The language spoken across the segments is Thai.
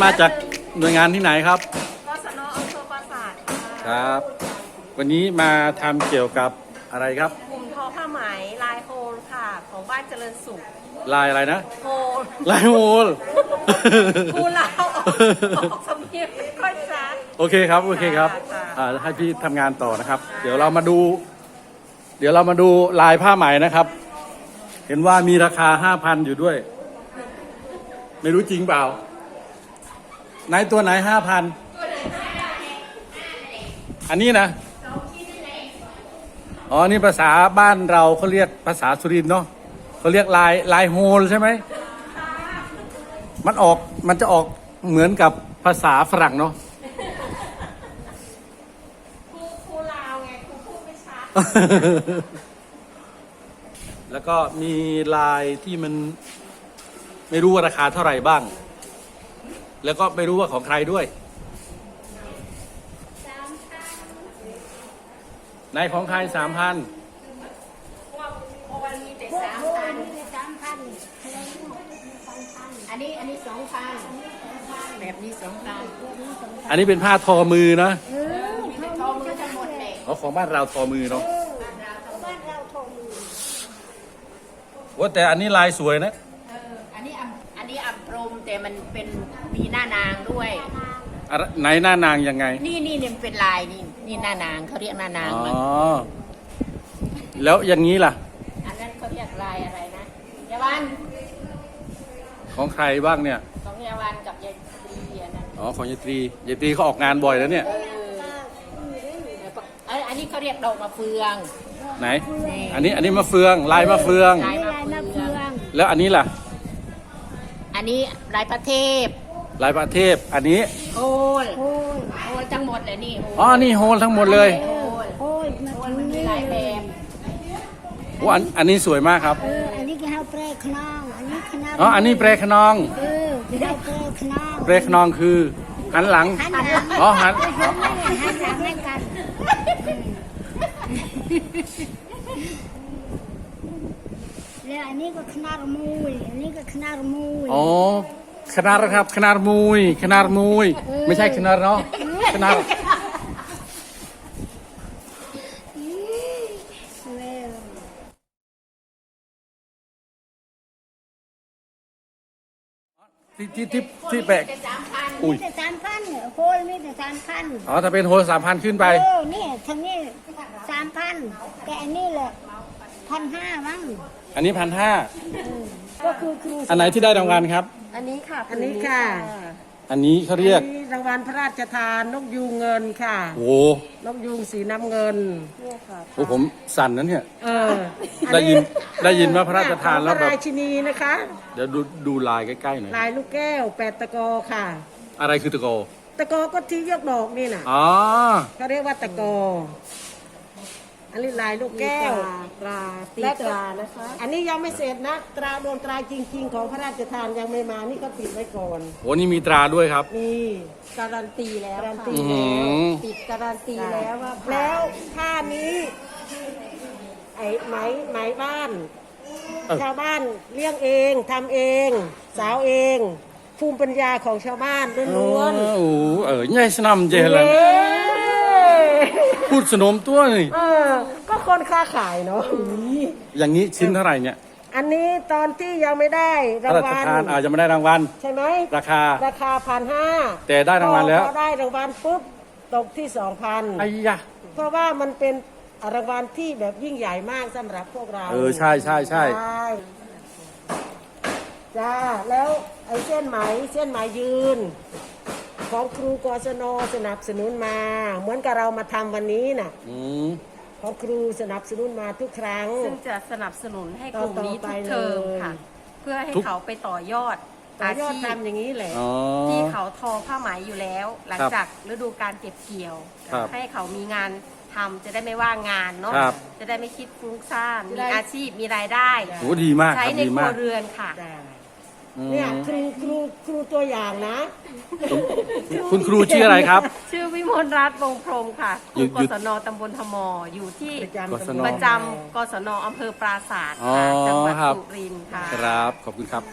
อันนี้มาจากหน่วยงานที่ไหนครับกศนอำเภอปราสาทคค่ะรับ วันนี้มาทำเกี่ยวกับอะไรครับ กลุ่มทอผ้าไหมลายโฮลค่ะ ของบ้านเจริญสุขลายอะไรนะโฮลลายโฮลคูเราออกออกสำเนียงไม่ค่อยชัด โอเคครับ โอเคครับ ค่ะ อ่า ให้พี่ทำงานต่อนะครับ เดี๋ยวเรามาดู เดี๋ยวเรามาดูลายผ้าไหมนะครับ เห็นว่ามีราคาห้าพันอยู่ด้วย ไม่รู้จริงเปล่า ไหนตัวไหนห้าพันอันนี้นะอ๋อนี่ภาษาบ้านเราเขาเรียกภาษาสุรินทร์เนาะเขาเรียกลายลายโฮลใช่ไหมมันออกมันจะออกเหมือนกับภาษาฝรั่งเนาะครูครูลาวไงครูพูดไม่ชัดแล้วก็มีลายที่มันไม่รู้ว่าราคาเท่าไหร่บ้าง แล้วก็ไม่รู้ว่าของใครด้วยในของใครสามพันวันมีแต่สามพันสามพันอันนี้อันนี้สองพันแบบนี้สองพันอันนี้เป็นผ้าทอมือนะเออมีแต่ทอมือทั้งหมดเลยเอาของบ้านเราทอมือเนาะบ้านเราโทรมือว่าแต่อันนี้ลายสวยนะเอออันนี้อัมอันนี้อัมพรมแต่มันเป็นมีหน้านาง ด้วย อะไรไหนหน้านางยังไง นี่นี่เนี่ยมันเป็นลายนี่นี่หน้านางเขาเรียกหน้านางอ๋อ มันแล้วอย่างนี้ล่ะ อันนั้นเขาเรียกลายอะไรนะยาวันของใครบ้างเนี่ย ของยาวันกับยายตรีอันนั้นอ๋อ ของยายตรียายตรีเขาออกงานบ่อยแล้วเนี่ย เออแล้วก็อันอันนี้เขาเรียกดอกมะเฟืองไหน อันนี้อันนี้มะเฟือง ลายมะเฟือง ลายไม่ลายมาเฟือง แล้วอันนี้ล่ะ อันนี้ลายประเทศ ลายประเทศอันนี้โฮลโอ้ยโฮลทั้งหมดเลยนี่โฮลอ๋อนี่โฮลทั้งหมดเลยโฮลโอ้ยมาโฮลถึงมันมีนี่หลายแบบโอ้อันอันนี้สวยมากครับเอออันนี้ก็เฮาแปรขนองอันนี้ขนองอ๋ออันนี้เปรขนองเออเฮาแปรขนองเปรขนองคือหันหลังหันหลังอ๋อหันเห็นไหมเนี่ยหันหลังให้กันแล้วอันนี้ก็ขนาดมุยอันนี้ก็ขนาดมุยอ๋อ ขนาดครับ ขนาดมุยขนาดมุยไม่ใช่ขนาดเนาะขนาดเร็วที่ที่ที่ที่แปะเป็นสามพันอุ้ยมีแต่สามพันโฮลมีแต่สามพันอ๋อถ้าเป็นโฮลสามพันขึ้นไป เออนี่ทางนี้สามพันแต่อันนี้แหละพันห้ามั้งอันนี้พันห้าก็คือครูอันไหนที่ได้รางวัลครับ อันนี้ค่ะอันนี้ค่ะ อันนี้เขาเรียกอันนี้รางวัลพระราชทานนกยูงเงินค่ะ โอ้นกยูงสีน้ำเงินโหผมสั่นนั้นเนี่ย เออได้ยินได้ยินว่าพระราชทานแล้วพแบระบ ราชินีนะคะ เดี๋ยวดูดูลายใกล้ๆหน่อย ลายลูกแก้วแปดตะกอค่ะ อะไรคือตะโก ตะกอก็ที่ยกดอกนี่น่ะอ๋อ เขาเรียกว่าตะกอ อันนี้ลายลูกแก้ว ตราตีและตรานะคะ อันนี้ยังไม่เสร็จนะ ตราดวงตราจริง ๆ ของพระราชทานยังไม่มา นี่ก็ติดไว้ก่อน โหนี่มีตราด้วยครับนี่การันตีแล้วการันค่ะตีอื้อหืแล้วอ ติดการันตีแล้วว่าผ่านแล้วผ้านี้ไอ้ไหมไหมบ้าน เออ ชาวบ้านเลี้ยงเองทำเอง สาวเอง ภูมิปัญญาของชาวบ้านล้วนโอ้โหเออใหญ่สนำเจๆลันเย้พูดสนมตัวนี่ เออก็ คนค้าขายเนาะอย่างนี้ชิ้นเท่าไหร่เนี่ยอันนี้ตอนที่ยังไม่ได้พราระงราชวัลทานอาจจะไม่ได้รางวัล ใช่ไหมราคา ราคาพันห้าแต่ได้รางวัลแล้ว พอได้รางวัลปุ๊บตกที่สองพันไอ้ยะเพราะว่ามันเป็นรางวัลที่แบบยิ่งใหญ่มากสำหรับพวกเรา เออใช่ใช่ใช่ ใช่จ้า แล้วไอ้เส้นไหมเส้นไหมยืน ของครูกศนสนับสนุนมา เหมือนกับเรามาทำวันนี้น่ะ อืม ของครูสนับสนุนมาทุกครั้ง ซึ่งจะสนับสนุนให้กลุ่มนี้ทุกเทอมค่ะ เพื่อให้ทุกเขาไปต่อยอดต่ออายอดชีพทำอย่างนี้แหละ อ๋อ ที่เขาทอผ้าไหมอยู่แล้ว หลังครับจากฤดูการเก็บเกี่ยว ครับให้เขามีงานทำจะได้ไม่ว่างงานเนาะครับ จะได้ไม่คิดฟุ้งซ่านจะมีได้อาชีพมีรายได้ โหดีมากคใช้รับในดีครัมาวก เรือนค่ะ จ้าอืม เนี่ยครูครูครูตัวอย่างนะ คุณครูชื่ออะไรครับ ชื่อวิมลรัตน์วงพรมค่ะครูกศนตำบลธมออยู่ที่ประจำประจำกศนอำเภอปราศาสตร์จังหวัดสุรินทร์ค่ะ ครับ ขอบคุณครับ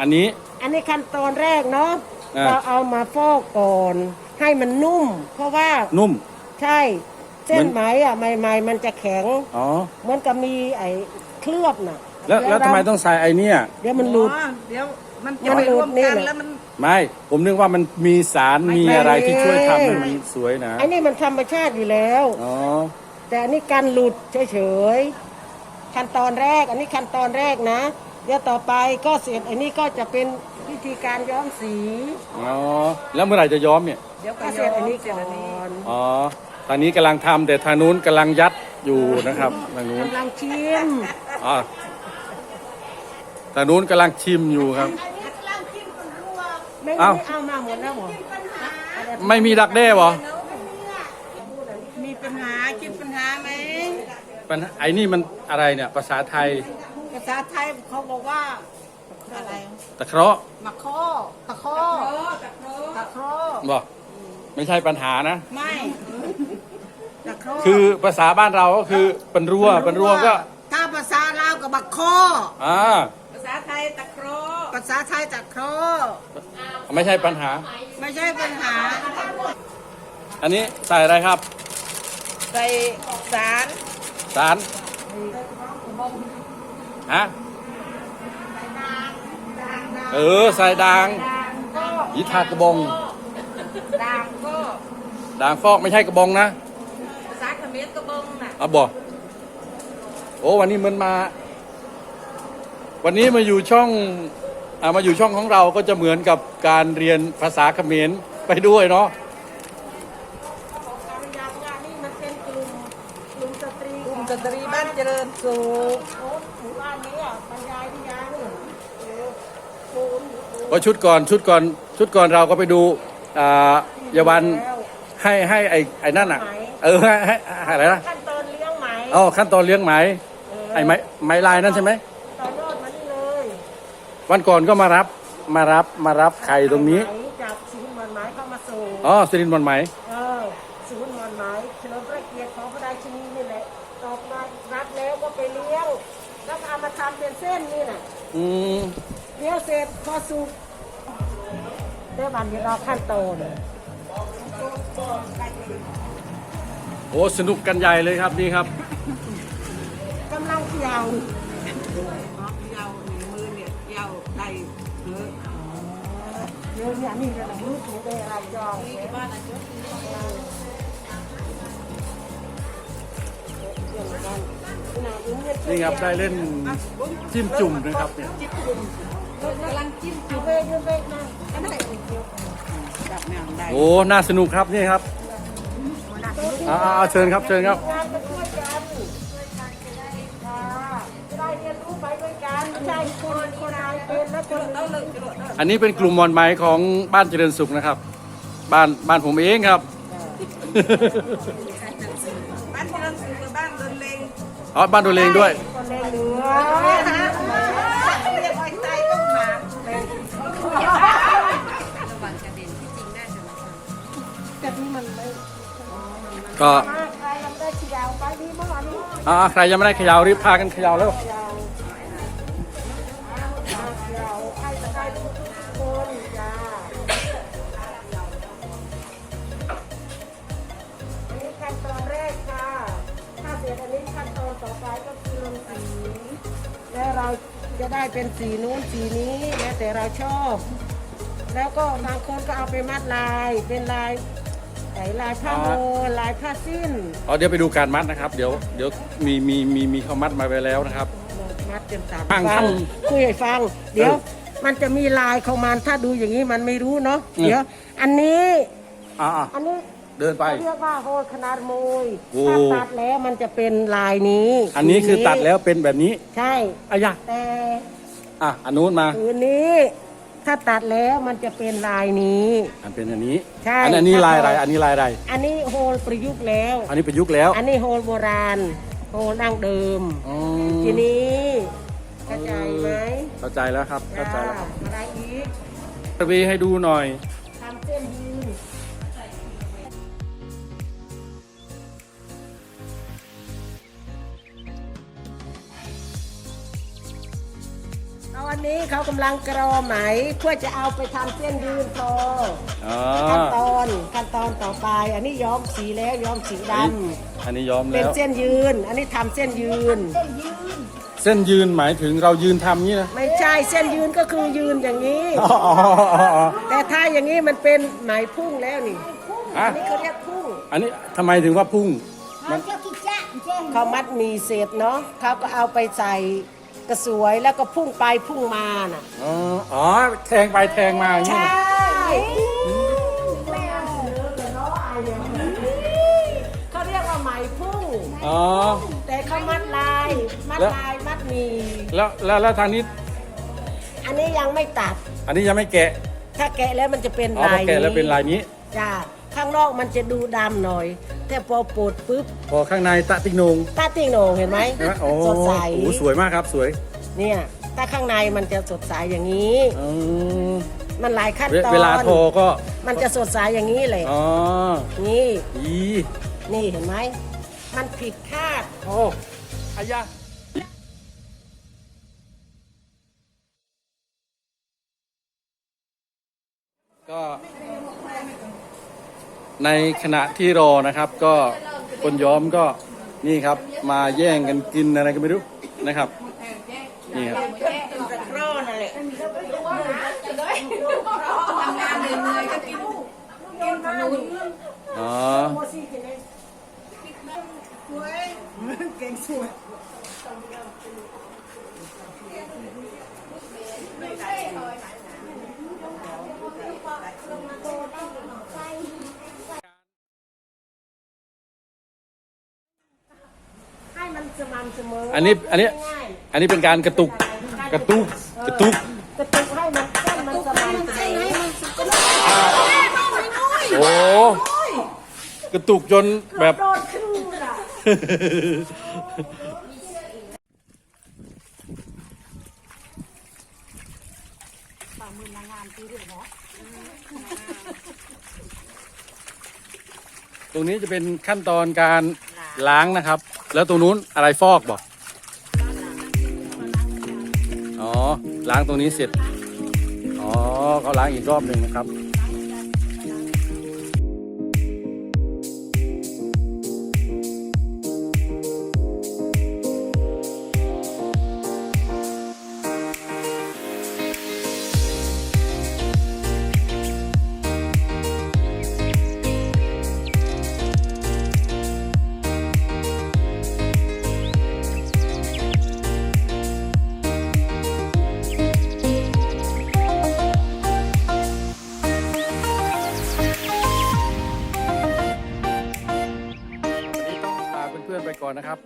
อันนี้ อันนี้ขั้นตอนแรกเนาะเราเอามาฟอกก่อน ให้มันนุ่ม เพราะว่านุ่ม ใช่ เส้เหมืนอนไหมอะใหม่ๆมันจะแข็งอ๋อเหมือนกับมีไอ้เคลือบน่ะ แล้วแล้วทำไมต้องใส่ไอเนี่ยเดี๋ยวมันหลุด อ๋อเดี๋ยวมันเดี๋จะยวไปมันรวมนี่กันแหละแล้วมัน ไม่ ผมนึกว่ามันมีสารมีอะไรที่ช่วยทำให้มันสวยนะไอ้นี่มันธรรมชาติอยู่แล้วอ๋อแต่อันนี้การหลุดเฉยๆขั้นตอนแรก อันนี้ขั้นตอนแรกนะ เดี๋ยวต่อไปก็เสร็จอันนี้ก็จะเป็นวิธีการย้อมสี อ๋อ แล้วเมื่อไหร่จะย้อมเนี่ย เดี๋ยวก็ก็เสเสร็ร็จจอัอันนนี้นี้เสร็จก่อันนี้อนอ๋อทางนี้กำลังทำแต่ทางนู้นกำลังยัดอยู่นะครับ ทางนู้นกำลังชิมอ๋อทางนู้นกำลังชิมอยู่ครับ ไม่เอ้าไม่เอามาหมดแล้วเหรอไม่มีดักแด้เหรอมีปัญหาคิดปัญหาไหม ปัญหาไอ้นี่มันอะไรเนี่ย ภาษาไทยภา ษาไทยเขาบอกว่าอะไรตะเคราะห์มะข้อตะข้อตะโคตะโคบอกไม่ใช่ปัญหานะ ไม่ตะโคคือภาษาบ้านเราก็คือเป็นรัวเป็นรัวก็ถ้าภาษาลาวกับบักข้ออ่าภาษาไทยตะโคภาษาไทยตะโคไม่ใช่ปัญหา ไม่ใช่ปัญหา อันนี้ใส่อะไรครับ ใส่สารสาร ฮะเออใส่ด่างยิทากระบองด่างก็ด่างฟอกไม่ใช่กระบองนะภาษาเขมรกระบงน่ะเอาบอกโอ้วันนี้มันมา วันนี้มาอยู่ช่องอามาอยู่ช่องของเราก็จะเหมือนกับการเรียนภาษาเขมรไปด้วยเนาะการยางงานนี่มันเป็นกลุ่มกลุ่มสตรีกลุ่มสตรีบ้านเจริญสุข โอ้หมู่บ้านนี้อะบรรยายที่ยังเออคู ณก็ชุดก่อนชุดก่อนชุดก่อนเราก็ไปดูอ่าเยาวันให้ให้ไอ้ไอ้นั่นอะ เออให้ให้ให้อะไรนะขั้นตอนเลี้ยงไหมอ๋อขั้นตอนเลี้ยงไหมไอ้ไม้ไม้ลายนั่นใช่ไหมตอนยอดมานี่เลยวันก่อนก็มารับมารับมารับไข่ตรงนี้ไหมจากศูนย์หมันไม้เข้ามาส่งอ๋อสิรินทร์วันไหมเออศูนย์หมันไม้เฉลิมพระเกียรติของพระราชินีนี่แหละตอกมารับแล้วก็ไปเลี้ยงแล้วก็เอามาทำเป็นเส้นนี่น่ะอืม เลี้ยวเสร็จพอสุกเดี๋ยววันนี้รอขั้นตอนโอ้สนุกกันใหญ่เลยครับนี่ครับกำลังเกี่ยวยาวมือเนี่ยยาวได้เยอะเดี๋ยวเนี่ยนี่จะรู้ถูกได้อะไรจองเกี่ยวกันขนาดนี้เนี่ยนี่ครับได้เล่นจิ้มจุ่มนะครับเนี่ย กำลังจิ้มอยู่เวกอยู่เวกนะอันนั้นจับแนวได้โอ้น่าสนุกครับนี่ครับอ่าๆเชิญครับเชิญครับงานมาช่วยกันช่วยกันจะได้ค่ะจะได้เรียนรู้ไปด้วยกันไม่ใช่คนคนนายเป็นแล้วคนอื่นอันนี้เป็นกลุ่มมอนไหมของบ้านเจริญสุขนะครับ บ้านบ้านผมเองครับบ้านเจริญสุขกับบ้านเดินเลงอ๋อบ้านตัวเองด้วยคนในเหลือ ระวังกระเด็นที่จริงน่าจะมาฟังแต่นี่มันไม่ก็ใครยังไม่ได้ขยาวไปดีมากนี่อ่าใครยังไม่ได้ขยาวรีบพากันขยาวแล้ว จะได้เป็นสีนู้นสีนี้แล้วแต่เราชอบ แล้วก็บางคนก็เอาไปมัดลายเป็นลายไอ้ลายผ้าโมลายผ้าสิ้นอ๋อเดี๋ยวไปดูการมัดนะครับ เดี๋ยวเดี๋ยวมีมีมีมีเขามัดมาไว้แล้วนะครับมัดจนตามฟังฟังฟังคุยให้ฟัง เดี๋ยวเออมันจะมีลายของมันถ้าดูอย่างนี้มันไม่รู้เนาะอืมเดี๋ยว อันนี้อ่าอันนี้ เดินไปเขาเรียกว่าโฮลขนาดมวยโอ้ ถ้าตัดแล้วมันจะเป็นลายนี้อันนี้คือตัดแล้วเป็นแบบนี้ใช่อายะแต่อะอันนู้นมา ผืนนี้ ถ้าตัดแล้วมันจะเป็นลายนี้ อันเป็นอันนี้ใช่อันอันนี้ถ้าลายอะไรพออัอันนี้ลายอะไรอันนี้โฮลประยุกต์แล้ว อันนี้ประยุกต์แล้วอันนี้โฮลโบราณ โฮลดั้งเดิม อ๋อทีนี้เข้าใจไหมเข้าใจแล้วครับเข้าใจแล้วครับ อะไรอีกตะวีให้ดูหน่อย ทำเส้นยื นเอาอันอนนี้เขากำลังกรอไหมเพื่อจะเอาไปทำเส้นยืนพออ๋อขั้นตอนขั้นตอนต่อไป อันนี้ย้อมสีแล้วย้อมสีดอันนี้อันนี้ย้อมำเป็แล้นว เส้นยืน อันนี้ทำเส้นยืน เส้นยืนหมายถึงเรายืนทำนี้นะไม่ใช่เส้นยืนก็คือยืนอย่างนี้ อ๋ออ๋ออ๋ออ๋อแต่ถ้าอย่างนี้มันเป็นไหมพุ่งแล้วนี่อะอันนี้เขาเรียกพุ่ง อันนี้ทำไมถึงว่าพุ่ง เขาจะกินจ้ะเจ้งเขามัดหมีเสร็จเนาะเขาก็เอาไปใส่ กระสวยแล้วก็พุ่งไปพุ่งมาน่ะ อ๋ออ๋อแทงไปแทงมาอย่างนี้ใช่ นะเขาเรียกว่าไหมพุ่ง อ๋อ แต่เขามัดลาย มัดแล้ว ลายมัดหมี แล้วแล้วแล้วทางนี้อันนี้ยังไม่ตัด อันนี้ยังไม่แกะถ้าแกะแล้วมันจะเป็นอ๋อพลาอยแกะแล้วเป็นลายนี้ จ้า ข้างนอกมันจะดูดำหน่อย แต่พอปวดปุ๊บพอข้างในตะติงนงตาติ่งโหนงเห็นไหมใช่ไหมโอ้สดใสโหสวยมากครับสวยเนี่ยถ้าข้างในมันจะสดใสอย่างนี้ อืมมันหลายขั้นเวตอนเวลาโทรก็มันจะสดใสอย่างนี้เลยอ๋อนี่อีนี่เห็นไหมมันผิดคาด โอ้อายะก็ ในขณะที่รอนะครับก็คนย้อมก็นี่ครับมาแย่งกันกินอะไรก็ไม่รู้นะครับนี่ครับรอนั่นแหละอ๋อเก่งสวย ให้มันสม่ำ เสมออันนี้อันนี้ง่ายอันนี้เป็นการกระตุกกระตุกกระตุกๆกระตุกให้มันเส้นมันสม่ำเสมอโอ้กระตุกจนแบบ โดดขึ้นอะตรงนี้จะเป็นขั้นตอนการล้างนะครับ แล้วตรงนู้นอะไรฟอกบอกอ๋อล้างตรงนี้เสร็จ อ๋อเขาล้างอีกรอบหนึ่งนะครับ ก่อนนะครับ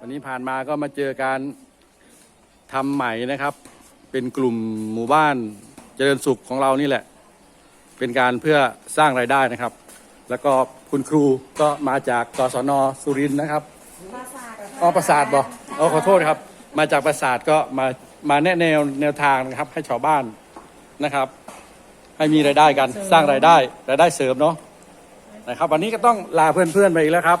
วันนี้ผ่านมาก็มาเจอการทำไหม่นะครับ เป็นกลุ่มหมู่บ้านเจริญสุขของเรานี่แหละ เป็นการเพื่อสร้างรายได้นะครับ แล้วก็คุณครูก็มาจากกศนสุรินทร์นะครับอ๋อประสาทบอกอ๋อขอโทษครับ มาจากประสาทก็มามาแนะแนวแนวทางนะครับ ให้ชาวบ้านนะครับ ให้มีรายได้กันสร้างรายได้รายได้เสริมเนาะนะครับ วันนี้ก็ต้องลาเพื่อนๆไปอีกแล้วครับ